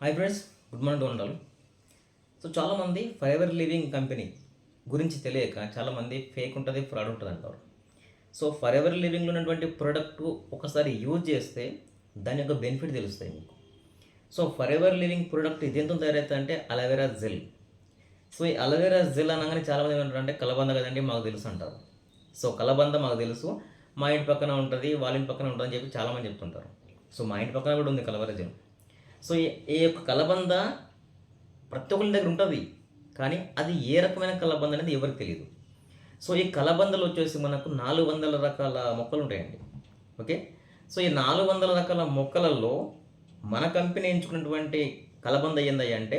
High friends good morning ఉండాలి so చాలామంది Forever Living company గురించి తెలియక చాలామంది ఫేక్ ఉంటుంది ఫ్రాడ్ ఉంటుంది అంటారు. సో ఫరెవర్ లివింగ్లో ఉన్నటువంటి ప్రోడక్ట్ ఒకసారి యూజ్ చేస్తే దాని యొక్క బెనిఫిట్ తెలుస్తాయి మీకు. సో ఫరెవర్ లివింగ్ ప్రోడక్ట్ ఇదేంతో తయారవుతుంది అంటే అలవేరా జెల్. సో ఈ అలవేరా జెల్ అనగానే చాలామంది ఏమంటారంటే కలబంద కదండి మాకు తెలుసు అంటారు. సో కలబంద మాకు తెలుసు. మా ఇంటి పక్కన ఉంటుంది వాళ్ళ ఇంటి పక్కన ఉంటుంది అని చెప్పి చాలామంది చెప్తుంటారు. సో మా ఇంటి పక్కన కూడా ఉంది కలవర జెల్. సో ఈ- ఈ యొక్క కలబంద ప్రతి ఒక్కరి దగ్గర ఉంటుంది కానీ అది ఏ రకమైన కలబంద అనేది ఎవరికి తెలియదు. సో ఈ కలబందలు వచ్చేసి మనకు నాలుగు వందల రకాల మొక్కలు ఉంటాయండి. ఓకే? సో ఈ నాలుగు వందల రకాల మొక్కలలో మన కంపెనీ ఎంచుకున్నటువంటి కలబంద ఏందయ్య అంటే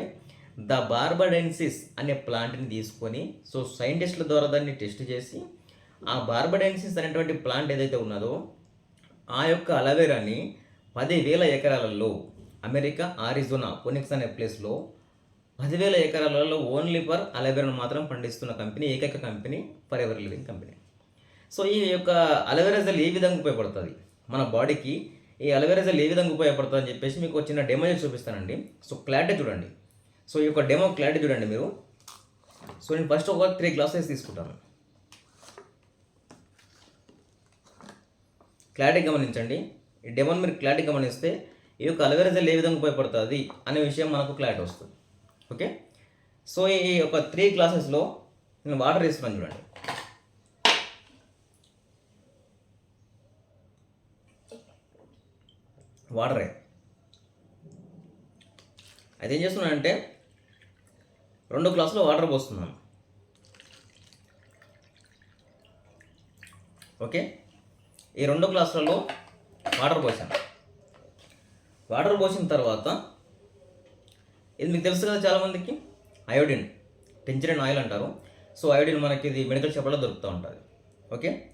ద బార్బడెన్సిస్ అనే ప్లాంట్ని తీసుకొని సో సైంటిస్టుల ద్వారా దాన్ని టెస్ట్ చేసి ఆ బార్బడెన్సిస్ అనేటువంటి ప్లాంట్ ఏదైతే ఉన్నదో ఆ యొక్క అలవేరాని పదివేల ఎకరాలలో అమెరికా ఆరిజోనా ఫోనిక్స్ అనే ప్లేస్లో పదివేల ఎకరాలలో ఓన్లీ ఫర్ అలవేరాను మాత్రం పండిస్తున్న కంపెనీ ఏకైక company Forever Living company. So ఈ యొక్క అలవేరా జెల్ ఏ విధంగా ఉపయోగపడుతుంది? మన బాడీకి ఈ అలవేరా జెల్ ఏ విధంగా ఉపయోగపడుతుంది అని చెప్పేసి మీకు వచ్చిన చిన్న డెమో చూపిస్తానండి. సో క్లారిటీ చూడండి. సో ఈ యొక్క డెమో క్లారిటీ చూడండి మీరు. సో నేను ఫస్ట్ ఒక త్రీ గ్లాసెస్ తీసుకుంటాను. క్లారిటీ గమనించండి. ఈ డెమోని మీరు క్లారిటీ గమనిస్తే ఈ యొక్క అలవేరా ఏ విధంగా ఉపయోగపడుతుంది అనే విషయం మనకు క్లారిటీ వస్తుంది. ఓకే సో ఈ యొక్క త్రీ గ్లాసెస్లో నేను వాటర్ వేస్తున్నాను చూడండి. వాటరే అయితే ఏం చేస్తున్నానంటే రెండు గ్లాసులు వాటర్ పోస్తున్నాను. ఓకే ఈ రెండు గ్లాసులలో వాటర్ పోసాను. వాటర్ పోసిన తర్వాత ఇది మీకు తెలుసు కదా చాలామందికి అయోడిన్ టెంచరిన్ ఆయిల్ అంటారు. సో అయోడిన్ మనకి ఇది మెడికల్ షాప్లో దొరుకుతూ ఉంటుంది. ఓకే?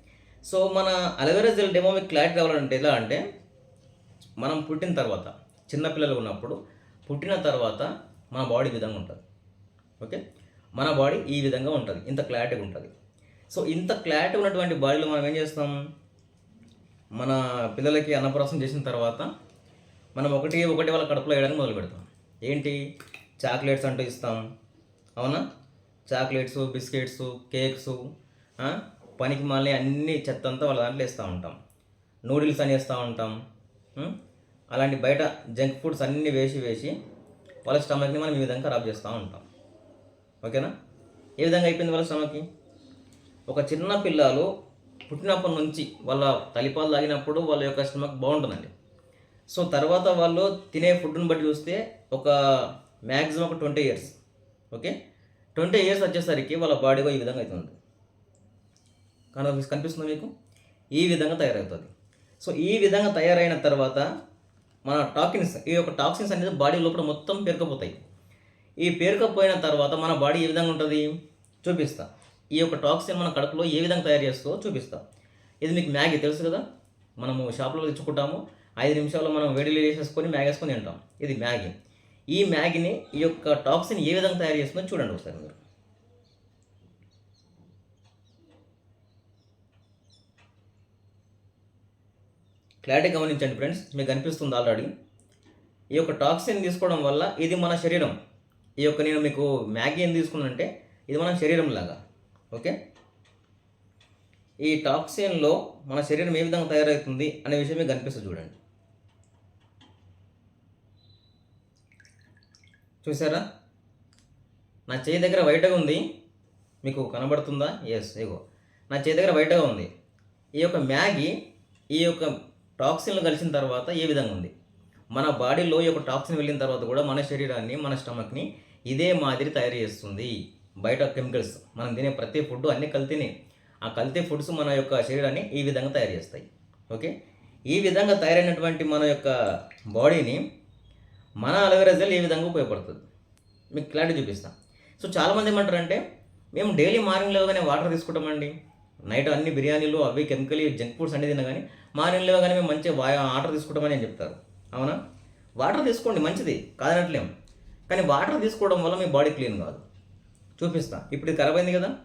సో మన అలవేరా జెల్ డెమో మీకు క్లారిటీ కావాలంటే ఎలా అంటే మనం పుట్టిన తర్వాత చిన్నపిల్లలు ఉన్నప్పుడు పుట్టిన తర్వాత మన బాడీ ఈ విధంగా ఉంటుంది. ఓకే? మన బాడీ ఈ విధంగా ఉంటుంది. ఇంత క్లారిటీగా ఉంటుంది. సో ఇంత క్లారిటీ ఉన్నటువంటి బాడీలో మనం ఏం చేస్తాం? మన పిల్లలకి అన్నప్రాసం చేసిన తర్వాత మనం ఒకటి ఒకటి వాళ్ళ కడుపులో వేయడానికి మొదలు పెడతాం. ఏంటి? చాక్లెట్స్ అంటూ ఇస్తాం. అవునా? చాక్లెట్స్ బిస్కెట్స్ కేక్స్ పనికి మళ్ళీ అన్ని చెత్త అంతా వాళ్ళ దాంట్లో వేస్తూ ఉంటాం. నూడిల్స్ అని వేస్తూ ఉంటాం. అలాంటి బయట జంక్ ఫుడ్స్ అన్నీ వేసి వేసి వాళ్ళ స్టమక్ని మనం ఈ విధంగా ఖరాబ్ చేస్తూ ఉంటాం. ఓకేనా? ఏ విధంగా అయిపోయింది వాళ్ళ స్టమక్కి? ఒక చిన్న పిల్లలు పుట్టినప్పటి నుంచి వాళ్ళ తలిపాలు తాగినప్పుడు వాళ్ళ యొక్క స్టమక్ బాగుంటుందండి. సో తర్వాత వాళ్ళు తినే ఫుడ్ని బట్టి చూస్తే ఒక మ్యాక్సిమం ఒక twenty years. Okay? Twenty years వచ్చేసరికి వాళ్ళ బాడీగా ఈ విధంగా అవుతుంది కానీ కనిపిస్తుంది మీకు? ఈ విధంగా తయారవుతుంది. సో ఈ విధంగా తయారైన తర్వాత మన టాక్సిన్స్ ఈ యొక్క టాక్సిన్స్ అనేది బాడీ లోపల మొత్తం పేరుకపోతాయి. ఈ పేరుకపోయిన తర్వాత మన బాడీ ఏ విధంగా ఉంటుంది? చూపిస్తా. ఈ యొక్క టాక్సిన్ మన కడుపులో ఏ విధంగా తయారు చేస్తుందో చూపిస్తా. ఇది మీకు మ్యాగీ తెలుసు కదా? మనము షాప్లో తెచ్చుకుంటాము. ఐదు నిమిషాల్లో మనం వేడి వేసేసుకొని మ్యాగీ వేసుకొని తింటాం. ఇది మ్యాగీ. ఈ మ్యాగీని ఈ యొక్క టాక్సిన్ ఏ విధంగా తయారు చేస్తుందో చూడండి ఒకసారి మీరు. క్లారిటీ గమనించండి ఫ్రెండ్స్ మీకు అనిపిస్తుంది ఆల్రెడీ. ఈ యొక్క టాక్సిన్ తీసుకోవడం వల్ల ఇది మన శరీరం. ఈ యొక్క నేను మీకు మ్యాగీ ఏం తీసుకున్నానంటే ఇది మన శరీరం లాగా. ఓకే? ఈ టాక్సిన్లో మన శరీరం ఏ విధంగా తయారవుతుంది అనే విషయం మీకు కనిపిస్తుంది చూడండి. చూసారా నా చేయి దగ్గర వైట్గా ఉంది. మీకు కనబడుతుందా? ఎస్ ఇగో. నా చేయి దగ్గర వైట్గా ఉంది. ఈ యొక్క మ్యాగీ ఈ యొక్క టాక్సిన్లు కలిసిన తర్వాత ఏ విధంగా ఉంది? మన బాడీలో ఈ యొక్క టాక్సిన్ వెళ్ళిన తర్వాత కూడా మన శరీరాన్ని మన స్టమక్ని ఇదే మాదిరి తయారు చేస్తుంది. బయట కెమికల్స్ మనం తినే ప్రతి ఫుడ్ అన్ని కల్తీనే. ఆ కల్తీ ఫుడ్స్ మన యొక్క శరీరాన్ని ఈ విధంగా తయారు చేస్తాయి. ఓకే? ఈ విధంగా తయారైనటువంటి మన యొక్క బాడీని మన అలవేరా జెల్ ఏ విధంగా ఉపయోగపడుతుంది? మీకు క్లారిటీ చూపిస్తాను సో చాలామంది ఏమంటారంటే మేము డైలీ మార్నింగ్ లేవగానే వాటర్ తీసుకుంటామండి. నైట్ అన్ని బిర్యానీలు అవి కెమికల్ జంక్ ఫుడ్స్ అన్ని తిన్నా కానీ మార్నింగ్ లేవగానే మేము మంచిగా వా వాటర్ తీసుకుంటామని అని చెప్తారు. అవునా? వాటర్ తీసుకోండి మంచిది. కాదనట్లేం. కానీ వాటర్ తీసుకోవడం వల్ల మీ బాడీ క్లీన్ కాదు. చూపిస్తా. ఇప్పుడు ఇది ఖరాబ్ అయింది కదా?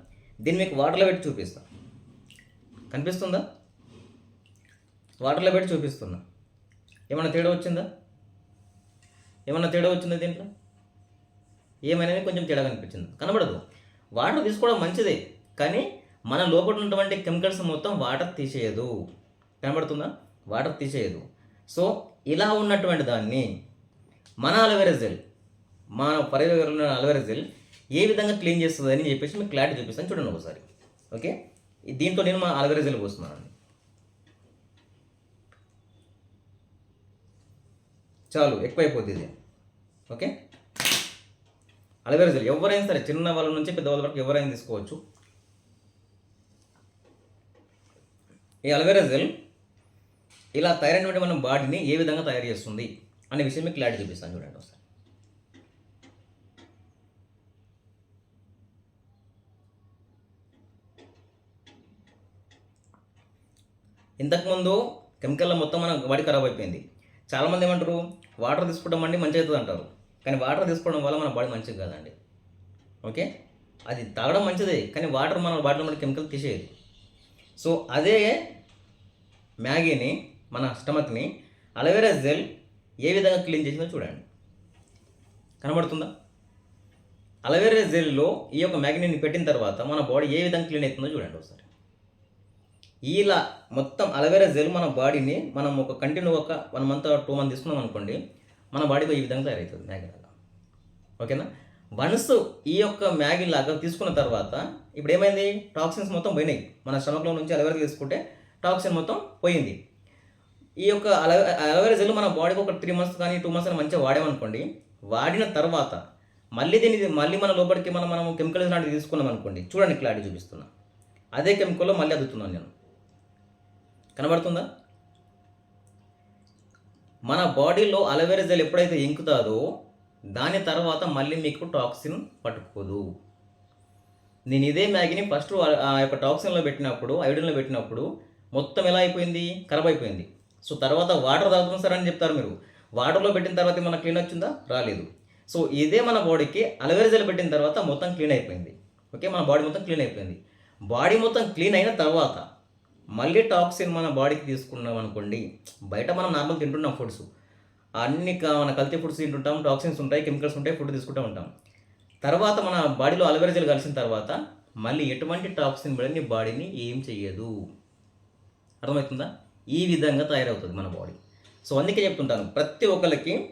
దీన్ని మీకు వాటర్లో పెట్టి చూపిస్తా. కనిపిస్తుందా? వాటర్లో పెట్టి చూపిస్తున్నా. ఏమైనా తేడా వచ్చిందా? ఏమన్నా తేడా వచ్చిందా దీంట్లో? ఏమైనా కొంచెం తేడా కనిపించింది? కనబడదు. వాటర్ తీసుకోవడం మంచిదే కానీ మన లోపల ఉన్నటువంటి కెమికల్స్ మొత్తం వాటర్ తీసేయదు. కనబడుతుందా? వాటర్ తీసేయదు. సో ఇలా ఉన్నటువంటి దాన్ని మన అలవేరా జెల్ మన పరివేరు ఉన్న అలవేరా జెల్ ఏ విధంగా క్లీన్ చేస్తుంది అని చెప్పేసి మీకు క్లారిటీ చూపిస్తాను చూడండి ఒకసారి. ఓకే? దీంతో నేను మా అలవేరా జెల్ చాలు ఎక్కువైపోతుంది ఇది. ఓకే? అలవేరా జెల్ ఎవరైనా సరే చిన్న వాళ్ళ నుంచి పెద్దవాళ్ళ వరకు ఎవరైనా తీసుకోవచ్చు. ఈ అలవేరా జెల్ ఇలా తయారైనటువంటి మన బాడీని ఏ విధంగా తయారు చేస్తుంది అనే విషయం మీకు క్లారిటీ చూపిస్తాను చూడండి ఒకసారి. ఇంతకుముందు కెమికల్ మొత్తం మన బాడీ ఖరాబ్ అయిపోయింది. చాలామంది ఏమంటారు? వాటర్ తీసుకోవడం అండి మంచి అవుతుంది అంటారు. కానీ వాటర్ తీసుకోవడం వల్ల మన బాడీ మంచిది కాదండి. ఓకే? అది తాగడం మంచిదే కానీ వాటర్ మన బాడీలో మన కెమికల్ తీసేయదు. సో అదే మ్యాగీని మన స్టమక్ని అలవేరా జెల్ ఏ విధంగా క్లీన్ చేసిందో చూడండి. కనబడుతుందా? అలవేరా జెల్లో ఈ యొక్క మ్యాగీని పెట్టిన తర్వాత మన బాడీ ఏ విధంగా క్లీన్ అవుతుందో చూడండి ఒకసారి. ఇలా మొత్తం అలవేరా జెల్ మన బాడీని మనం ఒక కంటిన్యూ ఒక వన్ మంత్ టూ మంత్ తీసుకున్నాం అనుకోండి మన బాడీకి ఈ విధంగా తయారవుతుంది మ్యాగీలాగా. ఓకేనా? వన్స్ ఈ యొక్క మ్యాగీ లాగా తీసుకున్న తర్వాత ఇప్పుడు ఏమైంది? టాక్సిన్స్ మొత్తం పోయినాయి. మన స్టమక్లో నుంచి అలవేరా తీసుకుంటే టాక్సిన్ మొత్తం పోయింది. ఈ యొక్క అలవే అలవేరా జెల్ మన బాడీకి ఒక త్రీ మంత్స్ కానీ టూ మంత్స్ కానీ మంచిగా వాడామనుకోండి వాడిన తర్వాత మళ్ళీ దీన్ని మళ్ళీ మన లోపలికి మనం మనం కెమికల్స్ లాంటివి తీసుకున్నాం అనుకోండి చూడండి క్లారిటీ చూపిస్తున్నా. అదే కెమికల్లో మళ్ళీ అదుతున్నాను నేను. కనబడుతుందా? మన బాడీలో అలవేరా జెల్ ఎప్పుడైతే ఇంకుతాదో దాని తర్వాత మళ్ళీ మీకు టాక్సిన్ పట్టుకోదు నేను ఇదే మ్యాగీని ఫస్ట్ ఆ యొక్క టాక్సిన్లో పెట్టినప్పుడు ఐడిన్లో పెట్టినప్పుడు మొత్తం ఎలా అయిపోయింది? ఖరాబ్ అయిపోయింది. సో తర్వాత వాటర్ తాగుతుంది సార్ అని చెప్తారు మీరు. వాటర్లో పెట్టిన తర్వాత మన క్లీన్ వచ్చిందా? రాలేదు. సో ఇదే మన బాడీకి అలవేరా జెల్ పెట్టిన తర్వాత మొత్తం క్లీన్ అయిపోయింది. ఓకే మన బాడీ మొత్తం క్లీన్ అయిపోయింది. బాడీ మొత్తం క్లీన్ అయిన తర్వాత మళ్ళీ టాక్సిన్ మన బాడీకి తీసుకున్నాం అనుకోండి బయట మనం నార్మల్ తింటున్నాం ఫుడ్స్ అన్ని మన కల్తీ ఫుడ్స్ తింటుంటాం టాక్సిన్స్ ఉంటాయి కెమికల్స్ ఉంటాయి ఫుడ్ తీసుకుంటూ ఉంటాం. తర్వాత మన బాడీలో అలవెరజలు జెల్ కలిసిన తర్వాత మళ్ళీ ఎటువంటి టాక్సిన్ పడి బాడీని ఏం చెయ్యదు. అర్థమవుతుందా? ఈ విధంగా తయారవుతుంది మన బాడీ. సో అందుకే చెప్తుంటాను ప్రతి ఒక్కరికి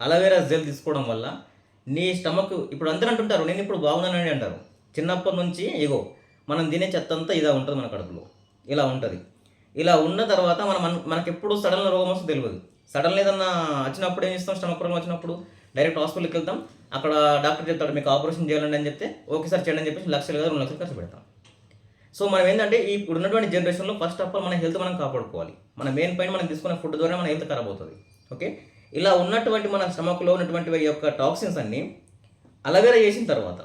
అలవేరా జెల్ తీసుకోవడం వల్ల నీ స్టమక్ ఇప్పుడు అందరూ అంటుంటారు నేను ఇప్పుడు బాగున్నానని అంటారు. చిన్నప్పటి నుంచి ఇగో మనం తినే చెత్త అంతా ఇలా ఉంటుంది మన కడుపులో. ఇలా ఉంటుంది. ఇలా ఉన్న తర్వాత మనం మన- మనకి ఎప్పుడు సడన్గా రోగం వస్తుందో తెలియదు సడన్గా ఏదన్నా వచ్చినప్పుడు ఏం చేస్తాం? స్టమక్ ప్రాబ్లం వచ్చినప్పుడు డైరెక్ట్ హాస్పిటల్కి వెళ్తాం. అక్కడ డాక్టర్ చెప్తాడు మీకు ఆపరేషన్ చేయాలండి అని చెప్తే ఓకే సార్ చేయండి అని చెప్పేసి లక్షలు కదా రెండు లక్షలు ఖర్చు పెడతాం. సో మనం ఏంటంటే ఇప్పుడు ఉన్నటువంటి జనరేషన్లో ఫస్ట్ ఆఫ్ ఆల్ మన హెల్త్ మనం కాపాడుకోవాలి. మన మెయిన్ పైన మనం తీసుకునే ఫుడ్ ద్వారా మన హెల్త్ ఖరాబ్ అవుతుంది. ఓకే? ఇలా ఉన్నటువంటి మన స్టమక్లో ఉన్నటువంటి యొక్క టాక్సిన్స్ అన్నీ అలవేరా చేసిన తర్వాత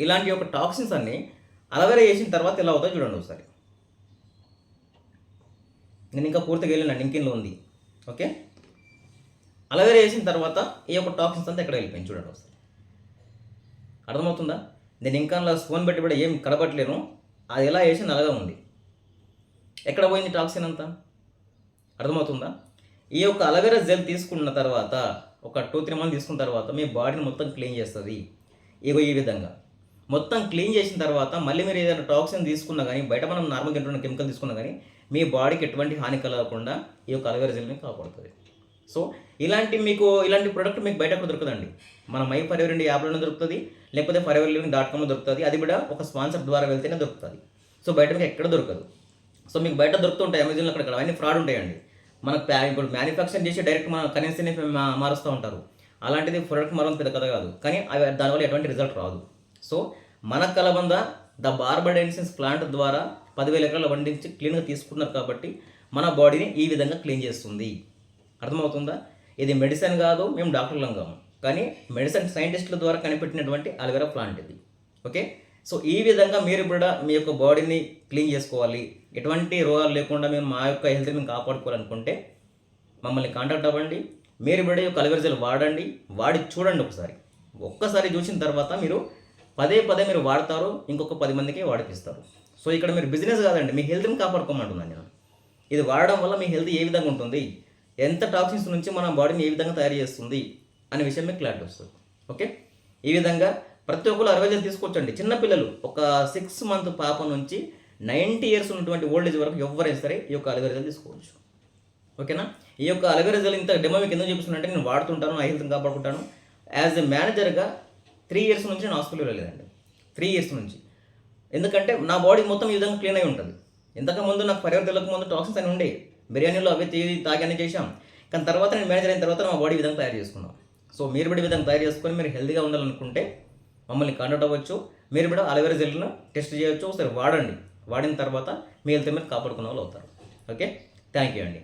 ఇలాంటి యొక్క టాక్సిన్స్ అన్నీ అలవేరా చేసిన తర్వాత ఎలా అవుతాయో చూడండి ఒకసారి. నేను ఇంకా పూర్తిగా వెళ్ళినండి ఇంకిన్లో ఉంది. ఓకే? అలవేరా వేసిన తర్వాత ఈ యొక్క టాక్సిన్స్ అంతా ఎక్కడ వెళ్ళిపోయింది చూడండి ఒకసారి. అర్థమవుతుందా? నేను ఇంకా స్పూన్ పెట్టి కూడా ఏం కడపట్లేను అది ఎలా వేసింది నల్లగా ఉంది. ఎక్కడ పోయింది టాక్సిన్ అంతా? అర్థమవుతుందా? ఈ యొక్క అలవేరా జెల్ తీసుకున్న తర్వాత ఒక టూ త్రీ మంత్ తీసుకున్న తర్వాత మీ బాడీని మొత్తం క్లీన్ చేస్తుంది. ఇగో ఈ విధంగా. మొత్తం క్లీన్ చేసిన తర్వాత మళ్ళీ మీరు ఏదైనా టాక్సిన్ తీసుకున్నా కానీ బయట మనం నార్మల్ తింటున్న కెమికల్ తీసుకున్నా కానీ మీ బాడీకి ఎటువంటి హాని కలగకుండా ఈ యొక్క అలవేరా జెల్ని కాపాడుతుంది. సో ఇలాంటి మీకు ఇలాంటి ప్రోడక్ట్ మీకు బయట ఎక్కడ దొరకదండి మన మై ఫర్ ఎవర్ ఇండియా యాప్లోనే దొరుకుతుంది. లేకపోతే ఫర్ ఎవర్ లివింగ్ డాట్ కామ్లో దొరుకుతుంది. అది కూడా ఒక స్పాన్సర్ ద్వారా వెళ్తేనే దొరుకుతుంది. సో బయట మీకు ఎక్కడ దొరకదు. సో మీకు బయట దొరుకుతుంటాయి అమెజాన్లో అక్కడ అవన్నీ ఫ్రాడ్ ఉంటాయండి. మనకు ఇప్పుడు మ్యానుఫ్యాక్చర్ చేసి డైరెక్ట్ మన కరెన్సీని మారుస్తూ ఉంటారు. అలాంటిది ప్రొడక్ట్ మారం పెద్ద కథ కాదు. కానీ అవి దానివల్ల ఎటువంటి రిజల్ట్ రాదు. సో మన కలబంద ద బార్బడెన్సిన్స్ ప్లాంట్ ద్వారా పదివేల ఎకరాలు పండించి క్లీన్గా తీసుకున్నారు కాబట్టి మన బాడీని ఈ విధంగా క్లీన్ చేస్తుంది. అర్థమవుతుందా? ఇది మెడిసిన్ కాదు మేము డాక్టర్లం కాము. కానీ మెడిసిన్ సైంటిస్టుల ద్వారా కనిపెట్టినటువంటి అలవేరా ప్లాంట్ ఇది. ఓకే? సో ఈ విధంగా మీరు కూడా మీ యొక్క బాడీని క్లీన్ చేసుకోవాలి. ఎటువంటి రోగాలు లేకుండా మేము మా యొక్క హెల్త్ని మేము కాపాడుకోవాలనుకుంటే మమ్మల్ని కాంటాక్ట్ అవ్వండి. మీరు కూడా ఈ యొక్క అలవేరా జెల్ వాడండి. వాడి చూడండి ఒకసారి. ఒక్కసారి చూసిన తర్వాత మీరు పదే పదే మీరు వాడతారు ఇంకొక పది మందికి వాడిపిస్తారు. సో ఇక్కడ మీరు బిజినెస్ కాదండి మీ హెల్త్ని కాపాడుకోమంటున్నాను నేను. ఇది వాడడం వల్ల మీ హెల్త్ ఏ విధంగా ఉంటుంది ఎంత టాక్సిన్స్ నుంచి మన బాడీని ఏ విధంగా తయారు చేస్తుంది అనే విషయం మీకు క్లారిటీ వస్తుంది. ఓకే ఈ విధంగా ప్రతి ఒక్కరు అరవై వేలు తీసుకొచ్చండి చిన్నపిల్లలు ఒక సిక్స్ మంత్ పాప నుంచి నైంటీ ఇయర్స్ ఉన్నటువంటి ఓల్డ్ ఏజ్ వరకు ఎవరైనా సరే ఈ యొక్క అలవేరాలు తీసుకోవచ్చు. ఓకేనా ఈ యొక్క అలవేరాజల్ ఇంత డెమో మీకు ఎందుకు చూపిస్తున్నట్టే నేను వాడుతుంటాను నా హెల్త్ని కాపాడుకుంటాను. యాజ్ ఎ మేనేజర్గా త్రీ ఇయర్స్ నుంచి నేను హాస్పిటల్ వెళ్ళలేదండి. త్రీ ఇయర్స్ నుంచి. ఎందుకంటే నా బాడీ మొత్తం ఈ విధంగా క్లీన్ అయి ఉంటుంది. ఇంతకు ముందు నాకు పరివర్ తెలియక ముందు టాక్సిన్స్ అని ఉండే. బిర్యానీలో అవి తీ తాగానే చేశాం. కానీ తర్వాత నేను మేనేజర్ అయిన తర్వాత మా బాడీ విధంగా తయారు చేసుకున్నాం. సో మీరు కూడా విధంగా తయారు చేసుకొని మీరు హెల్తీగా ఉండాలనుకుంటే మమ్మల్ని కాంటాక్ట్ అవ్వచ్చు. మీరు కూడా అలవేరా జెల్ను టెస్ట్ చేయొచ్చు. ఒకసారి వాడండి. వాడిన తర్వాత మీ హెల్త్ మీద కాపాడుకున్న వాళ్ళు అవుతారు. ఓకే? థ్యాంక్ యూ అండి.